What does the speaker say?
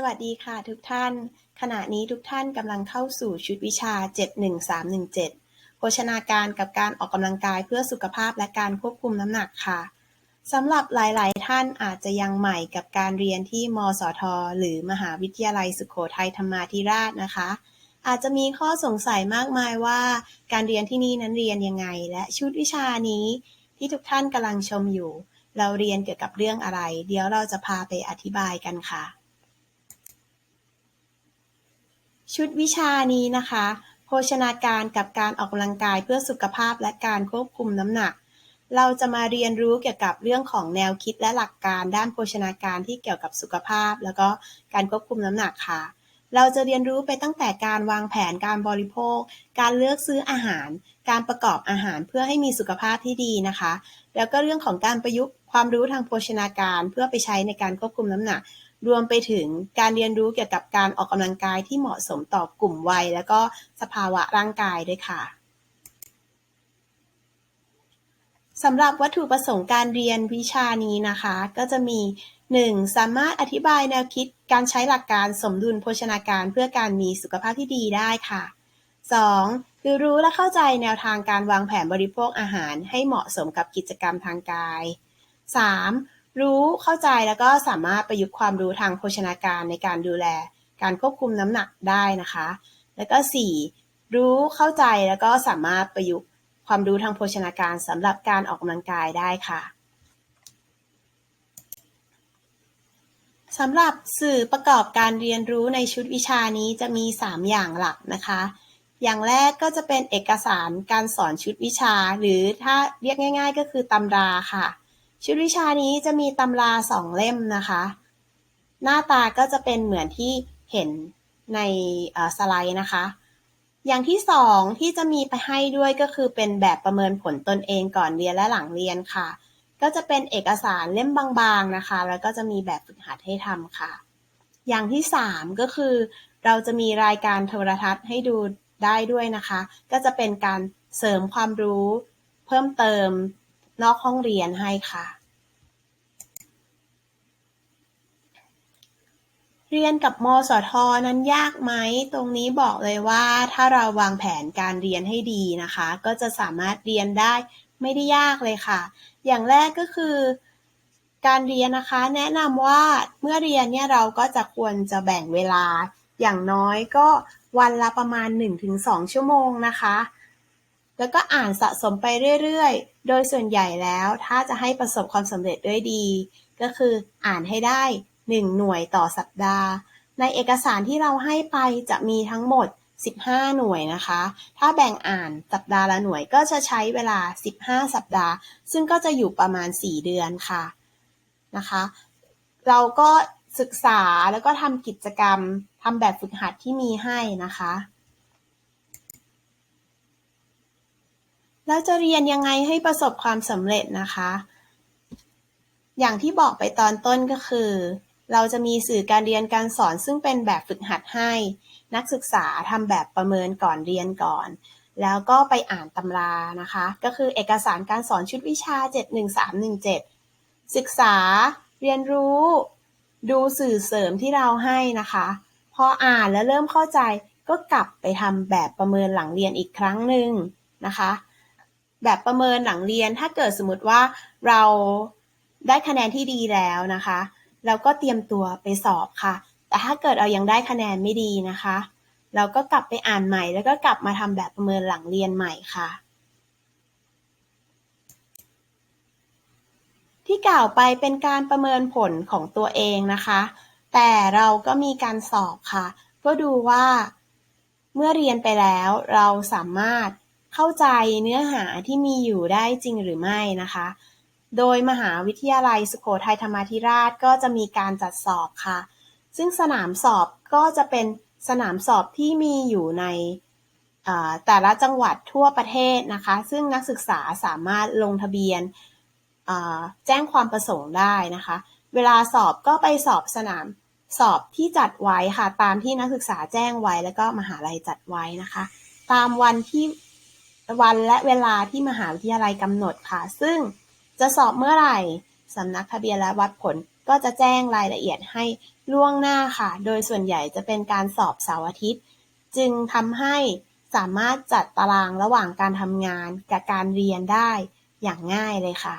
สวัสดีค่ะทุกท่าน ขณะนี้ทุกท่านกำลังเข้าสู่ชุดวิชา 71317 โภชนาการกับการออกกำลังกายเพื่อสุขภาพและการควบคุมน้ำหนักค่ะสำหรับหลาย ๆ ท่านอาจจะยังใหม่กับการเรียนที่มสท หรือมหาวิทยาลัยสุโขทัยธรรมาธิราชนะคะ อาจจะมีข้อสงสัยมากมายว่าการเรียนที่นี่นั้นเรียนยังไง และชุดวิชานี้ ที่ทุกท่านกำลังชมอยู่ เราเรียนเกี่ยวกับเรื่องอะไร เดี๋ยวเราจะพาไปอธิบายกันค่ะ ชุดวิชานี้นะคะ โภชนาการกับการออกกำลังกายเพื่อสุขภาพและการควบคุมน้ำหนัก เราจะมาเรียนรู้เกี่ยวกับเรื่องของแนวคิดและหลักการด้านโภชนาการที่เกี่ยวกับสุขภาพ แล้วก็การควบคุมน้ำหนักค่ะ เราจะเรียนรู้ไปตั้งแต่การวางแผนการบริโภค การเลือกซื้ออาหาร การประกอบอาหารเพื่อให้มีสุขภาพที่ดีนะคะ แล้วก็เรื่องของการประยุกต์ความรู้ทางโภชนาการเพื่อไปใช้ในการควบคุมน้ำหนัก รวมไปถึงการเรียนรู้เกี่ยวกับการออกกำลังกายที่เหมาะสมต่อกลุ่มวัย และก็สภาวะร่างกายด้วยค่ะสำหรับวัตถุประสงค์การเรียนวิชานี้นะคะ ก็จะมี 1. สามารถอธิบายแนวคิดการใช้หลักการสมดุลโภชนาการเพื่อการมีสุขภาพที่ดีได้ค่ะ 2. คือรู้และเข้าใจแนวทางการวางแผนบริโภคอาหารให้เหมาะสมกับกิจกรรมทางกาย 3. รู้เข้าใจแล้วก็สามารถประยุกต์ความรู้ทางโภชนาการในการดูแล การควบคุมน้ำหนักได้นะคะ แล้วก็ 4. รู้เข้าใจแล้วก็สามารถประยุกต์ความรู้ทางโภชนาการสำหรับการออกกำลังกายได้ค่ะสำหรับสื่อประกอบการเรียนรู้ในชุดวิชานี้จะมี 3 อย่างหลักนะคะ อย่างแรกก็จะเป็นเอกสารการสอนชุดวิชา หรือถ้าเรียกง่าย ๆ ก็คือตำราค่ะ ชุดวิชานี้จะมีตำราสองเล่มนะคะ หน้าตาก็จะเป็นเหมือนที่เห็นในสไลด์นะคะ อย่างที่สองที่จะมีไปให้ด้วยก็คือเป็นแบบประเมินผลตนเองก่อนเรียนและหลังเรียนค่ะ ก็จะเป็นเอกสารเล่มบางๆนะคะ แล้วก็จะมีแบบฝึกหัดให้ทำค่ะ อย่างที่3ก็คือ เราจะมีรายการโทรทัศน์ให้ดูได้ด้วยนะคะ ก็จะเป็นการเสริมความรู้ เพิ่มเติม นอกห้องเรียนให้ค่ะ เรียนกับมสท นั้นยากไหม ตรงนี้บอกเลยว่าถ้าเราวางแผนการเรียนให้ดีนะคะ ก็จะสามารถเรียนได้ไม่ได้ยากเลยค่ะ อย่างแรกก็คือการเรียนนะคะ แนะนำว่าเมื่อเรียนเนี่ยเราก็จะควรจะแบ่งเวลาอย่างน้อยก็วันละประมาณ 1-2 ชั่วโมงนะคะ แล้วก็อ่านสะสมไปเรื่อย ๆ โดยส่วนใหญ่แล้วถ้าจะให้ประสบความสำเร็จด้วยดี ก็คืออ่านให้ได้ 1 หน่วยต่อสัปดาห์ ในเอกสารที่เราให้ไปจะมีทั้งหมด 15 หน่วยนะคะ ถ้าแบ่งอ่านสัปดาห์ละหน่วยก็จะใช้เวลา 15 สัปดาห์ ซึ่งก็จะอยู่ประมาณ 4 เดือนค่ะนะคะ เราก็ศึกษาแล้วก็ทำกิจกรรมทำแบบฝึกหัดที่มีให้นะคะ แล้วจะเรียนยังไงให้ประสบความสำเร็จนะคะ อย่างที่บอกไปตอนต้นก็คือ เราจะมีสื่อการเรียนการสอนซึ่งเป็นแบบฝึกหัดให้ นักศึกษาทำแบบประเมินก่อนเรียนก่อน แล้วก็ไปอ่านตำรานะคะ ก็คือเอกสารการสอนชุดวิชา 71317 ศึกษา เรียนรู้ ดูสื่อเสริมที่เราให้นะคะ พออ่านแล้วเริ่มเข้าใจก็กลับไปทำแบบประเมินหลังเรียนอีกครั้งหนึ่งนะคะ แบบประเมินหลังเรียนถ้าเกิดสมมติว่าเราได้คะแนนที่ดีแล้วนะคะเราก็เตรียมตัวไปสอบค่ะ แต่ถ้าเกิดเรายังได้คะแนนไม่ดีนะคะ เราก็กลับไปอ่านใหม่ แล้วก็กลับมาทำแบบประเมินหลังเรียนใหม่ค่ะ ที่กล่าวไปเป็นการประเมินผลของตัวเองนะคะ แต่เราก็มีการสอบค่ะเพื่อดูว่า เมื่อเรียนไปแล้วเราสามารถ เข้าใจเนื้อหาที่มีอยู่ได้จริงหรือไม่นะคะ โดยมหาวิทยาลัยสุโขทัยธรรมาธิราชก็จะมีการจัดสอบค่ะ ซึ่งสนามสอบก็จะเป็นสนามสอบที่มีอยู่ในแต่ละจังหวัดทั่วประเทศนะคะ ซึ่งนักศึกษาสามารถลงทะเบียนแจ้งความประสงค์ได้นะคะ เวลาสอบก็ไปสอบสนามสอบที่จัดไว้ค่ะ ตามที่นักศึกษาแจ้งไว้แล้วก็มหาลัยจัดไว้นะคะ ตามวันที่ วันและเวลาที่มหาวิทยาลัยกำหนดค่ะ ซึ่งจะสอบเมื่อไหร่สำนักทะเบียนและวัดผลก็จะแจ้งรายละเอียดให้ล่วงหน้าค่ะ โดยส่วนใหญ่จะเป็นการสอบเสาร์อาทิตย์ จึงทำให้สามารถจัดตารางระหว่างการทำงานกับการเรียนได้อย่างง่ายเลยค่ะ